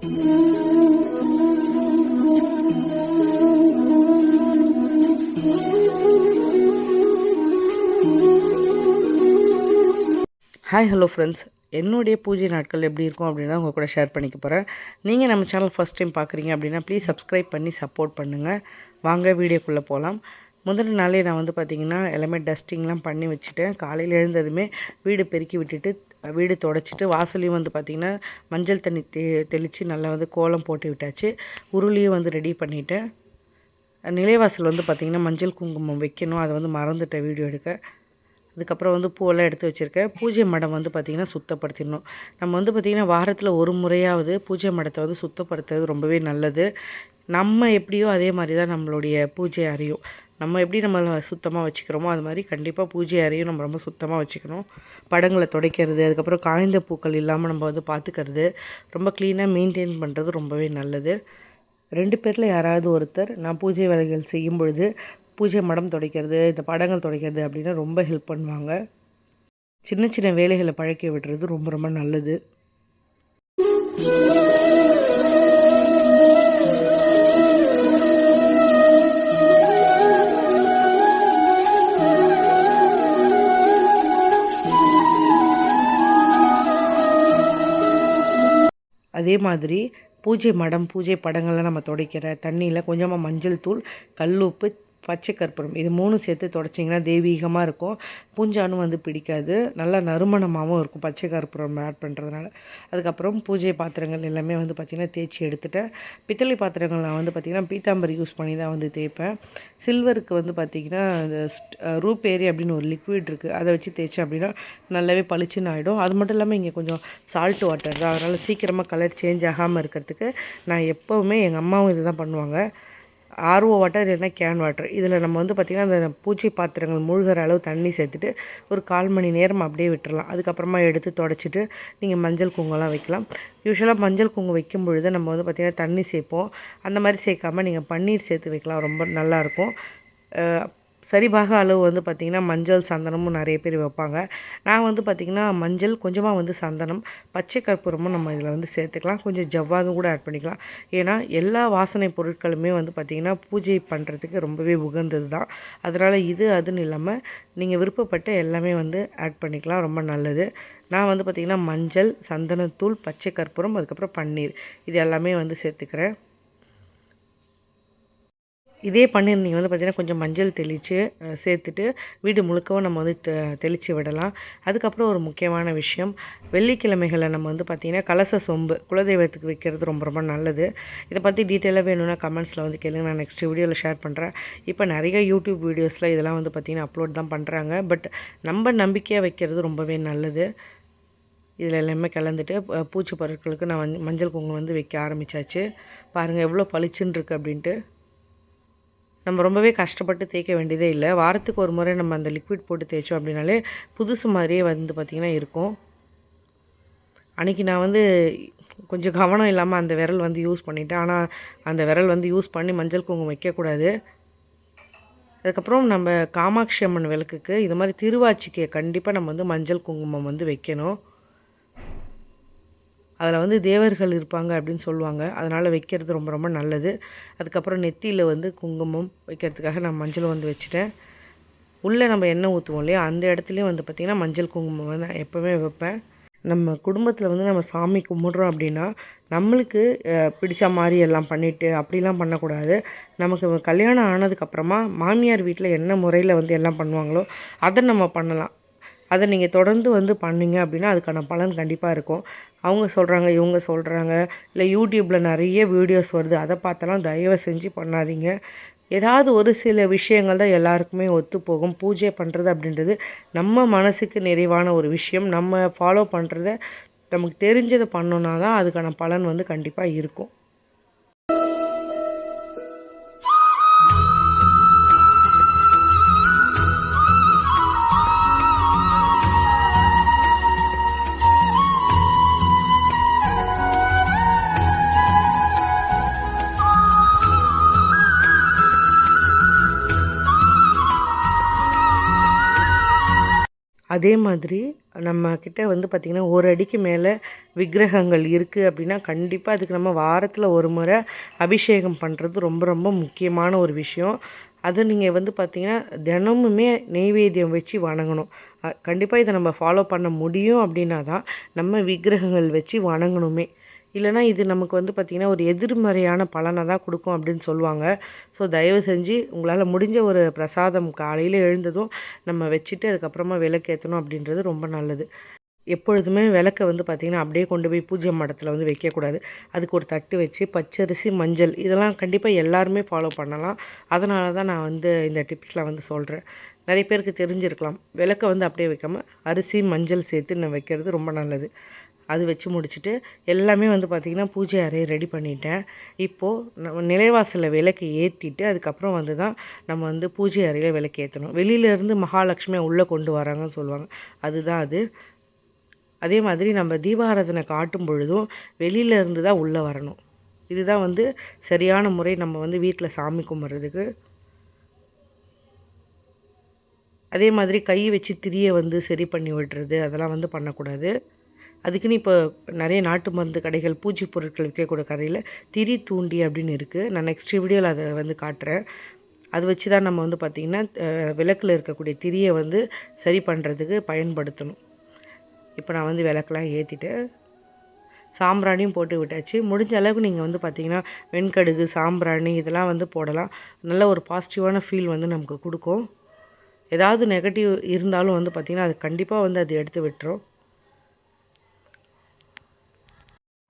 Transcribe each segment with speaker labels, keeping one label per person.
Speaker 1: Hi hello friends என்னுடைய பூஜை நாட்கள் எப்படி இருக்கும் அப்படின்னா உங்கள் கூட ஷேர் பண்ணிக்க போகிறேன் நீங்கள் நம்ம சேனல் ஃபஸ்ட் டைம் பார்க்குறீங்க அப்படின்னா ப்ளீஸ் சப்ஸ்கிரைப் பண்ணி சப்போர்ட் பண்ணுங்கள் வாங்க வீடியோக்குள்ளே போகலாம் முதல் நாளே நான் வந்து பார்த்திங்கன்னா எல்லாமே டஸ்டிங்லாம் பண்ணி வச்சுட்டேன். காலையில் எழுந்ததுமே வீடு பெருக்கி விட்டுட்டு வீடு தொடச்சிட்டு வாசலையும் வந்து பார்த்திங்கன்னா மஞ்சள் தண்ணி தெ தெளித்து நல்லா வந்து கோலம் போட்டு விட்டாச்சு. உருளியும் வந்து ரெடி பண்ணிவிட்டேன் நிலைவாசல் வந்து பார்த்திங்கன்னா மஞ்சள் குங்குமம் வைக்கணும். அதை வந்து மறந்துட்டேன் வீடியோ எடுக்க. அதுக்கப்புறம் வந்து பூவெல்லாம் எடுத்து வச்சுருக்கேன். பூஜை மடம் வந்து பார்த்திங்கன்னா சுத்தப்படுத்திடணும். நம்ம வந்து பார்த்திங்கன்னா வாரத்தில் ஒரு முறையாவது பூஜை மடத்தை வந்து சுத்தப்படுத்துறது ரொம்பவே நல்லது. நம்ம எப்படியோ அதே மாதிரி தான் நம்மளுடைய பூஜை அறையும். நம்ம எப்படி நம்ம சுத்தமாக வச்சுக்கிறோமோ அது மாதிரி கண்டிப்பாக பூஜை அறையும் நம்ம ரொம்ப சுத்தமாக வச்சுக்கணும். படங்களை துடைக்கிறது அதுக்கப்புறம் காய்ந்த பூக்கள் இல்லாமல் நம்ம வந்து பார்த்துக்கிறது ரொம்ப க்ளீனாக மெயின்டைன் பண்ணுறது ரொம்பவே நல்லது. ரெண்டு பேரில் யாராவது ஒருத்தர் நான் பூஜை வேலைகள் செய்யும் பொழுது பூஜை மடம் துடைக்கிறது இந்த படங்கள் துடைக்கிறது அப்படின்னா ரொம்ப ஹெல்ப் பண்ணுவாங்க. சின்ன சின்ன வேலைகளை பழக்கி விடுறது ரொம்ப ரொம்ப நல்லது. அதே மாதிரி பூஜை மடம் பூஜை படங்கள்லாம் நம்ம துடைக்கிற தண்ணியில் கொஞ்சமாக மஞ்சள் தூள் கல் உப்பு பச்சை கற்பூரம். இது மூணு சேர்த்து தொடச்சிங்கன்னா தெய்வீகமாக இருக்கும். பூஞ்சானும் வந்து பிடிக்காது. நல்லா நறுமணமாகவும் இருக்கும் பச்சை கற்பூரம் ஆட் பண்ணுறதுனால அதுக்கப்புறம் பூஜை பாத்திரங்கள் எல்லாமே வந்து பார்த்திங்கன்னா தேய்ச்சி எடுத்துகிட்டேன் பித்தளை பாத்திரங்கள் நான் வந்து பார்த்திங்கன்னா பீத்தாம்பரி யூஸ் பண்ணி தான் வந்து தேய்ப்பேன். சில்வருக்கு வந்து பார்த்திங்கன்னா ரூப் ஏரி அப்படின்னு ஒரு லிக்விட் இருக்குது அதை வச்சு தேய்ச்சேன் அப்படின்னா நல்லாவே பளிச்சுன்னு ஆகிடும் அது மட்டும் இல்லாமல் இங்கே கொஞ்சம் சால்ட் வாட்டர் தான். அதனால் சீக்கிரமாக கலர் சேஞ்ச் ஆகாமல் இருக்கிறதுக்கு நான் எப்போவுமே எங்கள் அம்மாவும் இது தான் பண்ணுவாங்க. ஆர்ஓ வாட்டர் இல்லைன்னா கேன் வாட்டர் இதில் நம்ம வந்து பார்த்திங்கன்னா அந்த பூச்சி பாத்திரங்கள் மூழ்கிற அளவு தண்ணி சேர்த்துட்டு ஒரு கால் மணி நேரம் அப்படியே விட்டுறலாம். அதுக்கப்புறமா எடுத்து தொடச்சிட்டு நீங்கள் மஞ்சள் குங்குமம்லாம் வைக்கலாம். யூஸ்வலாக மஞ்சள் குங்குமம் வைக்கும் பொழுது நம்ம வந்து பார்த்திங்கன்னா தண்ணி சேர்ப்போம். அந்த மாதிரி சேர்க்காமல் நீங்கள் பன்னீர் சேர்த்து வைக்கலாம். ரொம்ப நல்லாயிருக்கும் சரிபாக அளவு வந்து பார்த்திங்கன்னா மஞ்சள் சந்தனமும் நிறைய பேர் வைப்பாங்க. நான் வந்து பார்த்திங்கன்னா மஞ்சள் கொஞ்சமாக வந்து சந்தனம் பச்சை கற்பூரமும் நம்ம இதில் வந்து சேர்த்துக்கலாம். கொஞ்சம் ஜவ்வாதும் கூட ஆட் பண்ணிக்கலாம். ஏன்னா எல்லா வாசனை பொருட்களுமே வந்து பார்த்திங்கன்னா பூஜை பண்ணுறதுக்கு ரொம்பவே உகந்தது தான். அதனால் இது அதுன்னு இல்லாமல் நீங்கள் விருப்பப்பட்ட எல்லாமே வந்து ஆட் பண்ணிக்கலாம். ரொம்ப நல்லது. நான் வந்து பார்த்திங்கன்னா மஞ்சள் சந்தனத்தூள் பச்சை கற்பூரம் அதுக்கப்புறம் பன்னீர். இது எல்லாமே வந்து சேர்த்துக்கிறேன். இதே பன்னீர் நீங்கள் வந்து பார்த்திங்கன்னா கொஞ்சம் மஞ்சள் தெளித்து சேர்த்துட்டு வீடு முழுக்கவும் நம்ம வந்து தெ தெளித்து விடலாம். அதுக்கப்புறம் ஒரு முக்கியமான விஷயம் வெள்ளிக்கிழமைகளை நம்ம வந்து பார்த்திங்கன்னா கலச சொம்பு குலதெய்வத்துக்கு வைக்கிறது ரொம்ப ரொம்ப நல்லது. இதை பற்றி டீட்டெயிலாக வேணும்னா கமெண்ட்ஸில் வந்து கேளுங்க. நான் நெக்ஸ்ட் வீடியோவில் ஷேர் பண்ணுறேன் இப்போ நிறைய யூடியூப் வீடியோஸில் இதெல்லாம் வந்து பார்த்திங்கன்னா அப்லோட் தான் பண்ணுறாங்க பட் நம்ம நம்பிக்கையாக வைக்கிறது ரொம்பவே நல்லது. இதில் எல்லாமே கலந்துட்டு பூச்சி பொருட்களுக்கு நான் வந்து மஞ்சள் குங்குமம் வந்து வைக்க ஆரம்பித்தாச்சு பாருங்கள் எவ்வளோ பளிச்சுன்னு இருக்குது அப்படின்ட்டு. நம்ம ரொம்பவே கஷ்டப்பட்டு தேய்க்க வேண்டியதே இல்லை. வாரத்துக்கு ஒரு முறை நம்ம அந்த லிக்விட் போட்டு தேய்ச்சோம் அப்படின்னாலே புதுசு மாதிரியே வந்து பார்த்திங்கன்னா இருக்கும். அன்றைக்கி நான் வந்து கொஞ்சம் கவனம் இல்லாமல் அந்த விரல் வந்து யூஸ் பண்ணிட்டேன். ஆனால் அந்த விரல் வந்து யூஸ் பண்ணி மஞ்சள் குங்குமம் வைக்கக்கூடாது. அதுக்கப்புறம் நம்ம காமாட்சி அம்மன் விளக்குக்கு இது மாதிரி திருவாச்சிக்கு கண்டிப்பாக நம்ம வந்து மஞ்சள் குங்குமம் வந்து வைக்கணும். அதில் வந்து தேவர்கள் இருப்பாங்க அப்படின்னு சொல்லுவாங்க. அதனால் வைக்கிறது ரொம்ப ரொம்ப நல்லது. அதுக்கப்புறம் நெத்தியில் வந்து குங்குமம் வைக்கிறதுக்காக நான் மஞ்சள் வந்து வச்சுட்டேன். உள்ளே நம்ம எண்ணெய் ஊற்றுவோம் இல்லையா? அந்த இடத்துலையும் வந்து பார்த்திங்கன்னா மஞ்சள் குங்குமம் வந்து நான் எப்போவுமே வைப்பேன். நம்ம குடும்பத்தில் வந்து நம்ம சாமி கும்பிட்றோம் அப்படின்னா நம்மளுக்கு பிடிச்ச மாதிரி எல்லாம் பண்ணிவிட்டு அப்படிலாம் பண்ணக்கூடாது. நமக்கு கல்யாணம் ஆனதுக்கப்புறமா மாமியார் வீட்டில் என்ன முறையில் வந்து எல்லாம் பண்ணுவாங்களோ அதை நம்ம பண்ணலாம். அதை நீங்கள் தொடர்ந்து வந்து பண்ணிங்க அப்படின்னா அதுக்கான பலன் கண்டிப்பாக இருக்கும். அவங்க சொல்கிறாங்க இவங்க சொல்கிறாங்க இல்லை யூடியூப்பில் நிறைய வீடியோஸ் வருது அதை பார்த்தெல்லாம் தயவு செஞ்சு பண்ணாதீங்க. ஏதாவது ஒரு சில விஷயங்கள் தான் எல்லாருக்குமே ஒத்து போகும். பூஜை பண்ணுறது அப்படின்றது நம்ம மனசுக்கு நிறைவான ஒரு விஷயம். நம்ம ஃபாலோ பண்ணுறத நமக்கு தெரிஞ்சதை பண்ணோன்னா தான் அதுக்கான பலன் வந்து கண்டிப்பாக இருக்கும். அதே மாதிரி நம்ம கிட்ட வந்து பார்த்திங்கன்னா ஒரு அடிக்கு மேலே விக்கிரகங்கள் இருக்குது அப்படின்னா கண்டிப்பாக அதுக்கு நம்ம வாரத்தில் ஒரு முறை அபிஷேகம் பண்ணுறது ரொம்ப ரொம்ப முக்கியமான ஒரு விஷயம். அது நீங்கள் வந்து பார்த்திங்கன்னா தினமுமே நெய்வேத்தியம் வச்சு வணங்கணும். கண்டிப்பாக இதை நம்ம ஃபாலோ பண்ண முடியும் அப்படின்னா தான் நம்ம விக்கிரகங்கள் வச்சு வணங்கணுமே. இல்லைனா இது நமக்கு வந்து பார்த்திங்கன்னா ஒரு எதிர்மறையான பலனை தான் கொடுக்கும் அப்படின்னு சொல்லுவாங்க. ஸோ தயவு செஞ்சு உங்களால் முடிஞ்ச ஒரு பிரசாதம் காலையில் எழுந்ததும் நம்ம வச்சுட்டு அதுக்கப்புறமா விளக்கேற்றணும் அப்படின்றது ரொம்ப நல்லது. எப்பொழுதுமே விளக்கை வந்து பார்த்திங்கன்னா அப்படியே கொண்டு போய் பூஜை மடத்தில் வந்து வைக்கக்கூடாது அதுக்கு ஒரு தட்டு வச்சு பச்சரிசி மஞ்சள் இதெல்லாம் கண்டிப்பாக எல்லாருமே ஃபாலோ பண்ணலாம். அதனால தான் நான் வந்து இந்த டிப்ஸ்லாம் வந்து சொல்கிறேன் நிறைய பேருக்கு தெரிஞ்சிருக்கலாம். விளக்கை வந்து அப்படியே வைக்காமல் அரிசி மஞ்சள் சேர்த்து நான் வைக்கிறது ரொம்ப நல்லது. அது வச்சு முடிச்சுட்டு எல்லாமே வந்து பார்த்திங்கன்னா பூஜை அறையை ரெடி பண்ணிட்டேன். இப்போது நம்ம நிலைவாசலில் விளக்கு ஏற்றிட்டு அதுக்கப்புறம் வந்து தான் நம்ம வந்து பூஜை அறையில் விளக்கு ஏற்றணும் வெளியிலேருந்து மகாலட்சுமியை உள்ளே கொண்டு வராங்கன்னு சொல்லுவாங்க. அதுதான் அது. அதே மாதிரி நம்ம தீபாராதனை காட்டும் பொழுதும் வெளியிலேருந்து தான் உள்ளே வரணும். இதுதான் வந்து சரியான முறை நம்ம வந்து வீட்டில் சாமி கும்பிட்றதுக்கு. அதே மாதிரி கை வச்சு திரியை வந்து சரி பண்ணி விடுறது அதெல்லாம் வந்து பண்ணக்கூடாது. அதுக்குன்னு இப்போ நிறைய நாட்டு மருந்து கடைகள் பூச்சி பொருட்கள் விற்கக்கூடிய கடையில் திரி தூண்டி அப்படின்னு இருக்குது நான் நெக்ஸ்ட் வீடியோவில் அதை வந்து காட்டுறேன். அது வச்சு தான் நம்ம வந்து பார்த்திங்கன்னா விளக்கில் இருக்கக்கூடிய திரியை வந்து சரி பண்ணுறதுக்கு பயன்படுத்தணும். இப்போ நான் வந்து விளக்கெலாம் ஏற்றிட்டு சாம்பிராணியும் போட்டு விட்டாச்சு. முடிஞ்ச அளவுக்கு நீங்கள் வந்து பார்த்திங்கன்னா வெண்கடுகு சாம்பிராணி இதெல்லாம் வந்து போடலாம். நல்ல ஒரு பாசிட்டிவான ஃபீல் வந்து நமக்கு கொடுக்கும். ஏதாவது நெகட்டிவ் இருந்தாலும் வந்து பார்த்திங்கன்னா அது கண்டிப்பாக வந்து அது எடுத்து விட்டுரும்.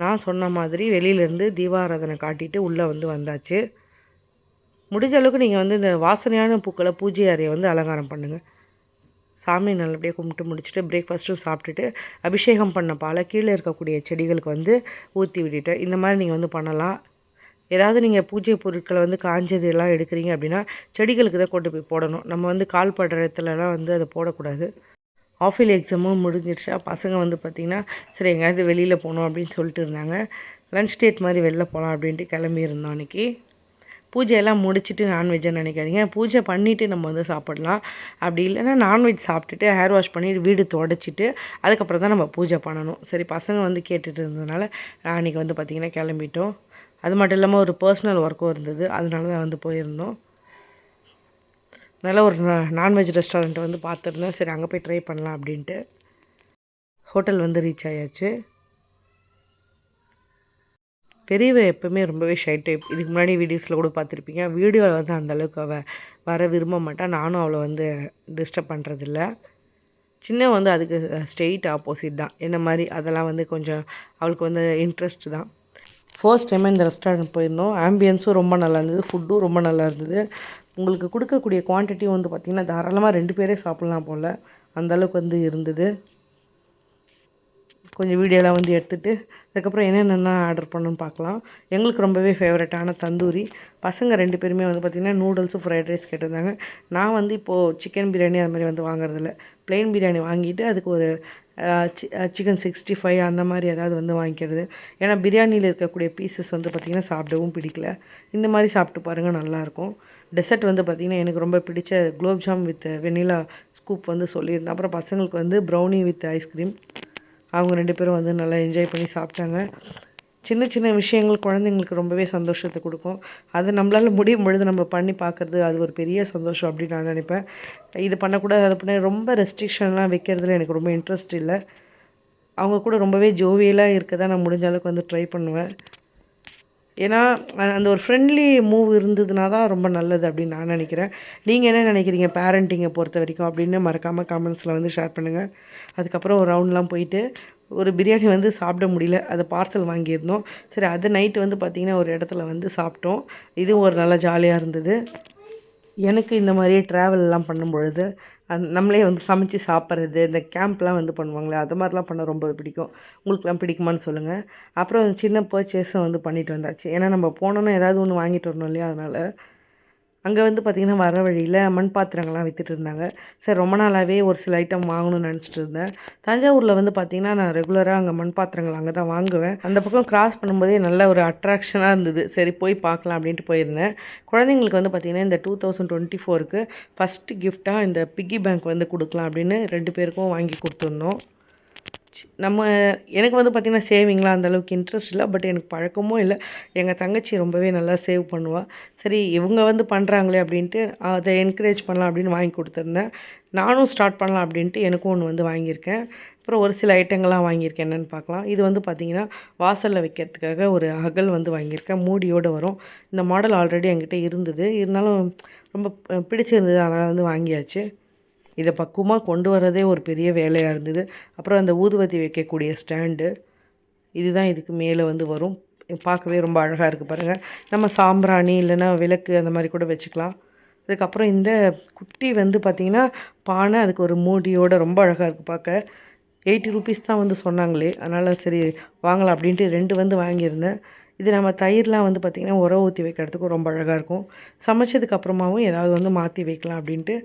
Speaker 1: நான் சொன்ன மாதிரி வெளியிலேருந்து தீபாராதனை காட்டிட்டு உள்ளே வந்து வந்தாச்சு. முடிஞ்ச அளவுக்கு நீங்கள் வந்து இந்த வாசனையான பூக்களை பூஜை அறையை வந்து அலங்காரம் பண்ணுங்கள் சாமி நல்லபடியாக கும்பிட்டு முடிச்சுட்டு பிரேக்ஃபாஸ்ட்டும் சாப்பிட்டுட்டு அபிஷேகம் பண்ண பாலை கீழே இருக்கக்கூடிய செடிகளுக்கு வந்து ஊற்றி விட்டுட்டேன் இந்த மாதிரி நீங்கள் வந்து பண்ணலாம். ஏதாவது நீங்கள் பூஜை பொருட்களை வந்து காஞ்சது எல்லாம் எடுக்கிறீங்க அப்படின்னா செடிகளுக்கு தான் கொண்டு போய் போடணும். நம்ம வந்து கால் படுற இடத்துலலாம் வந்து அதை போடக்கூடாது. ஆஃபில் எக்ஸாமும் முடிஞ்சிடுச்சா பசங்க வந்து பார்த்திங்கன்னா சரி எங்கேயாவது வெளியில் போகணும் அப்படின்னு சொல்லிட்டு இருந்தாங்க. லன்ச் டேட் மாதிரி வெளில போகலாம் அப்படின்ட்டு கிளம்பியிருந்தோம் அன்றைக்கி பூஜையெல்லாம் முடிச்சுட்டு நான்வெஜ்ஜை நினைக்காதீங்க. பூஜை பண்ணிவிட்டு நம்ம வந்து சாப்பிட்லாம். அப்படி இல்லைன்னா நான்வெஜ் சாப்பிட்டுட்டு ஹேர் வாஷ் பண்ணிவிட்டு வீடு தொடச்சிட்டு அதுக்கப்புறம் தான் நம்ம பூஜை பண்ணணும். சரி பசங்க வந்து கேட்டுட்டு இருந்ததுனால நான் அன்றைக்கி வந்து பார்த்திங்கன்னா கிளம்பிட்டோம். அது மட்டும் இல்லாமல் ஒரு பர்சனல் ஒர்க்கும் இருந்தது. அதனால தான் வந்து போயிருந்தோம். நல்ல ஒரு நான்வெஜ் ரெஸ்டாரண்ட்டை வந்து பார்த்துருந்தேன். சரி அங்கே போய் ட்ரை பண்ணலாம் அப்படின்ட்டு. ஹோட்டல் வந்து ரீச் ஆயாச்சு. பெரியவ எப்போவுமே ரொம்பவே ஷை டைப் இதுக்கு முன்னாடி வீடியோஸில் கூட பார்த்துருப்பீங்க. வீடியோவில் வந்து அந்தளவுக்கு அவள் வர விரும்ப மாட்டான் நானும் அவளை வந்து டிஸ்டர்ப் பண்ணுறதில்ல சின்ன வந்து அதுக்கு ஸ்ட்ரெயிட் ஆப்போசிட் தான். என்ன மாதிரி அதெல்லாம் வந்து கொஞ்சம் அவளுக்கு வந்து இன்ட்ரெஸ்ட் தான். ஃபர்ஸ்ட் டைம் இந்த ரெஸ்டாரண்ட் போயிருந்தோம். ஆம்பியன்ஸும் ரொம்ப நல்லா இருந்தது. ஃபுட்டும் ரொம்ப நல்லா இருந்தது. உங்களுக்கு கொடுக்கக்கூடிய குவான்டிட்டியும் வந்து பார்த்திங்கன்னா தாராளமாக ரெண்டு பேரே சாப்பிட்லாம் போல். அந்தளவுக்கு வந்து இருந்தது. கொஞ்சம் வீடியோலாம் வந்து எடுத்துகிட்டு அதுக்கப்புறம் என்னென்னா ஆர்டர் பண்ணணும்னு பார்க்கலாம். எங்களுக்கு ரொம்பவே ஃபேவரட்டான தந்தூரி. பசங்க ரெண்டு பேருமே வந்து பார்த்திங்கன்னா நூடுல்ஸும் ஃப்ரைட் ரைஸ் கேட்டிருந்தாங்க. நான் வந்து இப்போது சிக்கன் பிரியாணி அது மாதிரி வந்து வாங்குறதில்ல. ப்ளெயின் பிரியாணி வாங்கிட்டு அதுக்கு ஒரு சிக்கன் சிக்ஸ்டி ஃபைவ் அந்த மாதிரி ஏதாவது வந்து வாங்கிக்கிறது. ஏன்னா பிரியாணியில் இருக்கக்கூடிய பீசஸ் வந்து பார்த்திங்கன்னா சாப்பிடவும் பிடிக்கல. இந்த மாதிரி சாப்பிட்டு பாருங்கள் நல்லாயிருக்கும் டெசர்ட் வந்து பார்த்திங்கன்னா எனக்கு ரொம்ப பிடிச்ச குலோப்ஜாம் வித் வெனிலா ஸ்கூப் வந்து சொல்லியிருந்தேன். அப்புறம் பசங்களுக்கு வந்து ப்ரௌனி வித் ஐஸ்கிரீம் அவங்க ரெண்டு பேரும் வந்து நல்லா என்ஜாய் பண்ணி சாப்பிட்டாங்க. சின்ன சின்ன விஷயங்கள் குழந்தைங்களுக்கு ரொம்பவே சந்தோஷத்தை கொடுக்கும். அது நம்மளால் முடியும் பொழுது நம்ம பண்ணி பார்க்குறது அது ஒரு பெரிய சந்தோஷம் அப்படின்னு நான் நினைப்பேன். இது பண்ணக்கூடாது அதை பண்ண ரொம்ப ரெஸ்ட்ரிக்ஷன்லாம் வைக்கிறதுல எனக்கு ரொம்ப இன்ட்ரெஸ்ட் இல்லை. அவங்க கூட ரொம்பவே ஜோவியலாக இருக்க தான் நான் முடிஞ்ச அளவுக்கு வந்து ட்ரை பண்ணுவேன். ஏன்னா அந்த ஒரு ஃப்ரெண்ட்லி மூவ் இருந்ததுனா தான் ரொம்ப நல்லது அப்படின்னு நான் நினைக்கிறேன். நீங்கள் என்ன நினைக்கிறீங்க? பேரண்டிங்கை பொறுத்த வரைக்கும் அப்படின்னு மறக்காமல் காமெண்ட்ஸில் வந்து ஷேர் பண்ணுங்கள் அதுக்கப்புறம் ஒரு ரவுண்ட்லாம் போயிட்டு ஒரு பிரியாணி வந்து சாப்பிட முடியல அதை பார்சல் வாங்கியிருந்தோம். சரி அது நைட்டு வந்து பார்த்திங்கன்னா ஒரு இடத்துல வந்து சாப்பிட்டோம். இதுவும் ஒரு நல்லா ஜாலியாக இருந்தது. எனக்கு இந்த மாதிரியே ட்ராவல்லாம் பண்ணும் பொழுது அந் நம்மளே வந்து சமைச்சு சாப்பிட்றது இந்த கேம்ப்லாம் வந்து பண்ணுவாங்களே அது மாதிரிலாம் பண்ண ரொம்ப பிடிக்கும். உங்களுக்குலாம் பிடிக்குமான்னு சொல்லுங்கள் அப்புறம் சின்ன பர்ச்சேஸும் வந்து பண்ணிட்டு வந்தாச்சு. ஏன்னா நம்ம போனோன்னா ஏதாவது ஒன்று வாங்கிட்டு வரணும் இல்லையா? அதனால் அங்கே வந்து பார்த்திங்கன்னா வர வழியில் மண் பாத்திரங்கள்லாம் விற்றுட்டு இருந்தாங்க. சரி ரொம்ப நாளாகவே ஒரு சில ஐட்டம் வாங்கணும்னு நினச்சிட்டு இருந்தேன். தஞ்சாவூரில் வந்து பார்த்திங்கன்னா நான் ரெகுலராக அங்கே மண் பாத்திரங்கள் அங்கே தான் வாங்குவேன். அந்த பக்கம் கிராஸ் பண்ணும்போதே நல்ல ஒரு அட்ராக்ஷனாக இருந்தது. சரி போய் பார்க்கலாம் அப்படின்ட்டு போயிருந்தேன். குழந்தைங்களுக்கு வந்து பார்த்திங்கன்னா இந்த டூ தௌசண்ட் டுவெண்ட்டி ஃபோருக்கு ஃபஸ்ட்டு கிஃப்டாக இந்த பிக்கி பேங்க் வந்து கொடுக்கலாம் அப்படின்னு ரெண்டு பேருக்கும் வாங்கி கொடுத்துருந்தோம் நம்ம எனக்கு வந்து பார்த்திங்கன்னா சேவிங்லாம் அந்த அளவுக்கு இன்ட்ரெஸ்ட் இல்லை பட் எனக்கு பழக்கமும் இல்லை. எங்கள் தங்கச்சி ரொம்பவே நல்லா சேவ் பண்ணுவாள் சரி இவங்க வந்து பண்ணுறாங்களே அப்படின்ட்டு அதை என்கரேஜ் பண்ணலாம் அப்படின்னு வாங்கி கொடுத்துருந்தேன். நானும் ஸ்டார்ட் பண்ணலாம் அப்படின்ட்டு எனக்கும் ஒன்று வந்து வாங்கியிருக்கேன். அப்புறம் ஒரு சில ஐட்டங்கள்லாம் வாங்கியிருக்கேன். என்னென்னு பார்க்கலாம். இது வந்து பார்த்திங்கன்னா வாசலில் வைக்கிறதுக்காக ஒரு அகல் வந்து வாங்கியிருக்கேன். மூடியோடு வரும். இந்த மாடல் ஆல்ரெடி என்கிட்ட இருந்தது. இருந்தாலும் ரொம்ப பிடிச்சிருந்தது. அதனால் வந்து வாங்கியாச்சு. இதை பக்குவமாக கொண்டு வரதே ஒரு பெரிய வேலையாக இருந்தது. அப்புறம் அந்த ஊதுவத்தி வைக்கக்கூடிய ஸ்டாண்டு இதுதான் இதுக்கு மேலே வந்து வரும். பார்க்கவே ரொம்ப அழகாக இருக்குது பாருங்கள் நம்ம சாம்பிராணி இல்லைன்னா விளக்கு அந்த மாதிரி கூட வச்சுக்கலாம். அதுக்கப்புறம் இந்த குட்டி வந்து பார்த்திங்கன்னா பானை அதுக்கு ஒரு மூடியோட ரொம்ப அழகாக இருக்குது பார்க்க. எயிட்டி ருபீஸ் தான் வந்து சொன்னாங்களே அதனால் சரி வாங்கலாம் அப்படின்ட்டு ரெண்டு வந்து வாங்கியிருந்தேன். இது நம்ம தயிர்லாம் வந்து பார்த்திங்கன்னா உரம் ஊற்றி வைக்கிறதுக்கு ரொம்ப அழகாக இருக்கும். சமைச்சதுக்கு அப்புறமாவும் ஏதாவது வந்து மாற்றி வைக்கலாம் அப்படின்ட்டு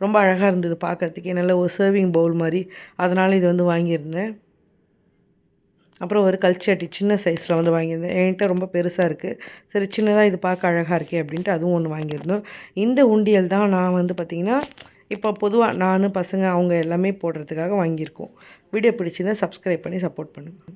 Speaker 1: ரொம்ப அழகாக இருந்தது பார்க்கறதுக்கே நல்ல ஒரு சர்விங் பவுல் மாதிரி. அதனால் இது வந்து வாங்கியிருந்தேன். அப்புறம் ஒரு கல்ச்சட்டி சின்ன சைஸில் வந்து வாங்கியிருந்தேன். என்கிட்ட ரொம்ப பெருசாக இருக்குது சரி சின்னதாக இது பார்க்க அழகாக இருக்கே அப்படின்ட்டு அதுவும் ஒன்று வாங்கியிருந்தோம். இந்த உண்டியல் தான் நான் வந்து பார்த்திங்கன்னா இப்போ பொதுவாக நான் பசங்க அவங்க எல்லாமே போடுறதுக்காக வாங்கியிருக்கோம். வீடியோ பிடிச்சிருந்தால் சப்ஸ்கிரைப் பண்ணி சப்போர்ட் பண்ணுங்கள்